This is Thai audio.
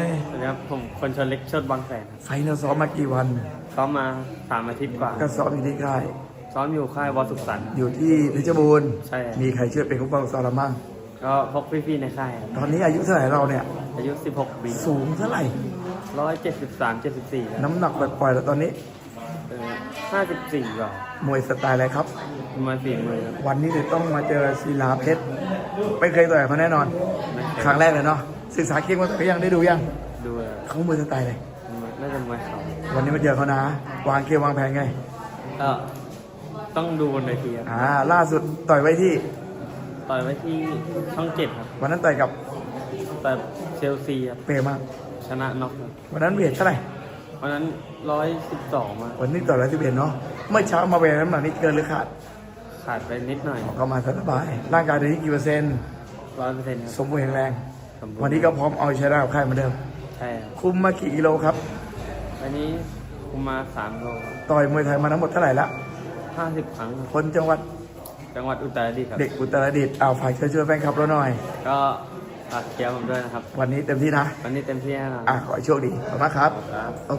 สวัสดีครับผมคนชนเล็กเชิดบางแสนครับไฟล์เราซ้อมมากี่วัน ซ้อมมาสามอาทิตย์กว่า ก็ซ้อมอยู่ที่ค่าย ซ้อมอยู่ค่ายวอสุขสันต์ อยู่ที่เพชรบูรณ์ ใช่ครับ มีใครช่วยเป็นคุ้มครองสอนเรามั่งก็พกพี่ๆในค่ายครับตอนนี้อายุเท่าไหร่เราเนี่ย อายุ 16 ปีสูงเท่าไหร่173 74แล้วน้ำหนักปล่อยๆแล้วตอนนี้เออ54ก่อนมวยสไตล์อะไรครับ ประมาณ4มือครับวันนี้จะต้องมาเจอศิลาเพชร ไม่เคยต่อยกับเขาแน่นอน ครั้งแรกเลยเนาะ ศึกษาเก่งมาต่อยยังได้ดูยังดูแล้วเขามวยสไตล์เลยน่าจะมวยเขาวันนี้มาเจอเขานะ วางเกมวางแผนไงก็ต้องดูบนเวทีครับอ่าล่าสุดต่อยไว้ที่ ต่อยไว้ที่ช่องเจ็ดครับ วันนั้นต่อยกับแต่เชลซีครับเปมากชนะน็อกครับวันนั้นเวทเท่าไหร่วันนั้น112มาวันนี้ต่อยร้อยสิบเอ็ดเนาะเมื่อเช้ามาเวทน้ำหนักนี้เกินหรือขาด ขาดไปนิดหน่อยก็มาสบาย ร่างกายเดี๋ยวนี้กี่เปอร์เซ็นต์100%ครับสมบูรณ์แข็งแรงสม บูรณ์วันนี้ก็พร้อมเอาชนะกับค่ายเหมือนเดิม ใช่ครับคุมมากี่กิโลครับ วันนี้คุมมา3โลครับต่อยมวยไทยมาทั้งหมดเท่าไหร่ละ50 ครั้งครับคนจังหวัดจังหวัดอุตรดิตถ์ครับ เด็กอุตรดิตถ์เอาฝากเชิญชวนแฟนคลับเราหน่อย ก็ฝากเชียร์ผมด้วยนะครับ วันนี้เต็มที่นะ วันนี้เต็มที่แน่นอนอะขอให้โชคดีขอบคุณมากครับ ครับโอเค